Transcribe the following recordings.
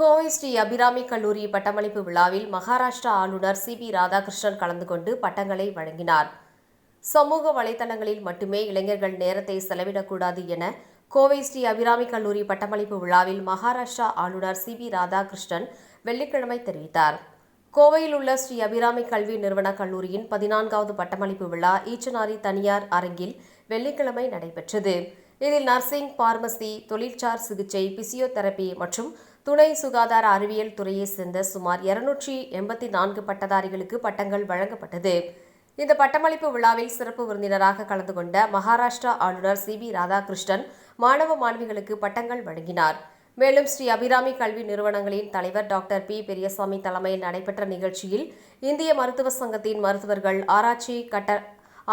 கோவை ஸ்ரீ அபிராமி கல்லூரி பட்டமளிப்பு விழாவில் மகாராஷ்டிரா ஆளுநர் சி பி ராதாகிருஷ்ணன் கலந்து கொண்டு பட்டங்களை வழங்கினார். சமூக வலைதளங்களில் மட்டுமே இளைஞர்கள் நேரத்தை செலவிடக்கூடாது என கோவை ஸ்ரீ அபிராமி கல்லூரி பட்டமளிப்பு விழாவில் மகாராஷ்டிரா ஆளுநர் சி பி ராதாகிருஷ்ணன் வெள்ளிக்கிழமை தெரிவித்தார். கோவையில் உள்ள ஸ்ரீ அபிராமி கல்வி நிறுவன கல்லூரியின் பதினான்காவது பட்டமளிப்பு விழா ஈச்சனாரி தனியார் அரங்கில் வெள்ளிக்கிழமை நடைபெற்றது. இதில் நர்சிங் பார்மசி தொழிற்சார் சிகிச்சை பிசியோதெரபி மற்றும் துணை சுகாதார அறிவியல் துறையை சேர்ந்த சுமார் இருநூற்றி எண்பத்தி நான்கு பட்டதாரிகளுக்கு பட்டங்கள் வழங்கப்பட்டது. இந்த பட்டமளிப்பு விழாவில் சிறப்பு விருந்தினராக கலந்து கொண்ட மகாராஷ்டிரா ஆளுநர் சி. பி. ராதாகிருஷ்ணன் மாணவ மாணவிகளுக்கு பட்டங்கள் வழங்கினார். மேலும் ஸ்ரீ அபிராமி கல்வி நிறுவனங்களின் தலைவர் டாக்டர் பி. பெரியசாமி தலைமையில் நடைபெற்ற நிகழ்ச்சியில் இந்திய மருத்துவ சங்கத்தின் மருத்துவர்கள் ஆராய்ச்சி கட்ட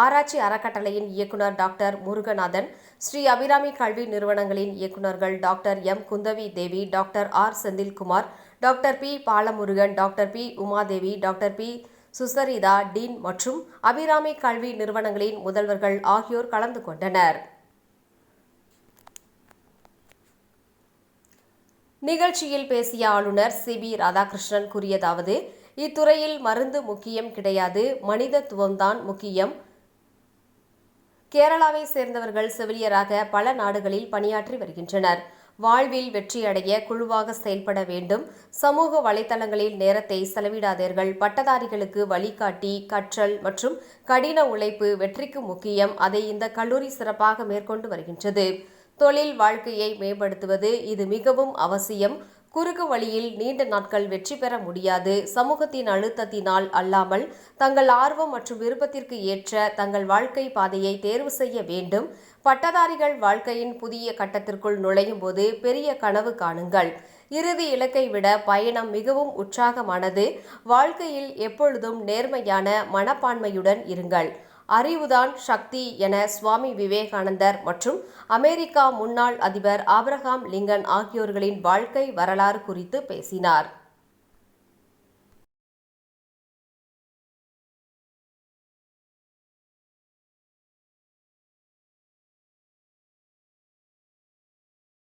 ஆராய்ச்சி அறக்கட்டளையின் இயக்குனர் டாக்டர் முருகநாதன் ஸ்ரீ அபிராமி கல்வி நிறுவனங்களின் இயக்குநர்கள் doctor M. Kundavai Devi doctor R. Senthilkumar doctor P. Balamurugan doctor P. Umadevi doctor P. Sucharitha dean மற்றும் அபிராமி கல்வி நிறுவனங்களின் முதல்வர்கள் ஆகியோர் கலந்து கொண்டனர். நிகழ்ச்சியில் பேசிய ஆளுநர் சி. பி. ராதாகிருஷ்ணன் கூறியதாவது இத்துறையில் மருந்து முக்கியம் கிடையாது மனிதத்துவம்தான் முக்கியம் கேரளாவை சேர்ந்தவர்கள் செவிலியராக பல நாடுகளில் பணியாற்றி வருகின்றனர். வாழ்வில் வெற்றியடைய குழுவாக செயல்பட வேண்டும். சமூக வலைதளங்களில் நேரத்தை செலவிடாதீர்கள். பட்டதாரிகளுக்கு வழிகாட்டி கற்றல் மற்றும் கடின உழைப்பு வெற்றிக்கு முக்கியம். அதை இந்த கல்லூரி சிறப்பாக மேற்கொண்டு வருகின்றது. தொழில் வாழ்க்கையை மேம்படுத்துவது இது மிகவும் அவசியம். குறுக்கு வழியில் நீண்ட நாட்கள் வெற்றி பெற முடியாது. சமூகத்தின் அழுத்தத்தினால் அல்லாமல் தங்கள் ஆர்வம் மற்றும் விருப்பத்திற்கு ஏற்ற தங்கள் வாழ்க்கை பாதையை தேர்வு செய்ய வேண்டும். பட்டதாரிகள் வாழ்க்கையின் புதிய கட்டத்திற்குள் நுழையும் போது பெரிய கனவு காணுங்கள். இறுதி இலக்கை விட பயணம் மிகவும் உற்சாகமானது. வாழ்க்கையில் எப்பொழுதும் நேர்மையான மனப்பான்மையுடன் இருங்கள். அறிவுதான் சக்தி என சுவாமி விவேகானந்தர் மற்றும் அமெரிக்கா முன்னாள் அதிபர் ஆப்ரஹாம் லிங்கன் ஆகியோர்களின் வாழ்க்கை வரலாறு குறித்து பேசினார்.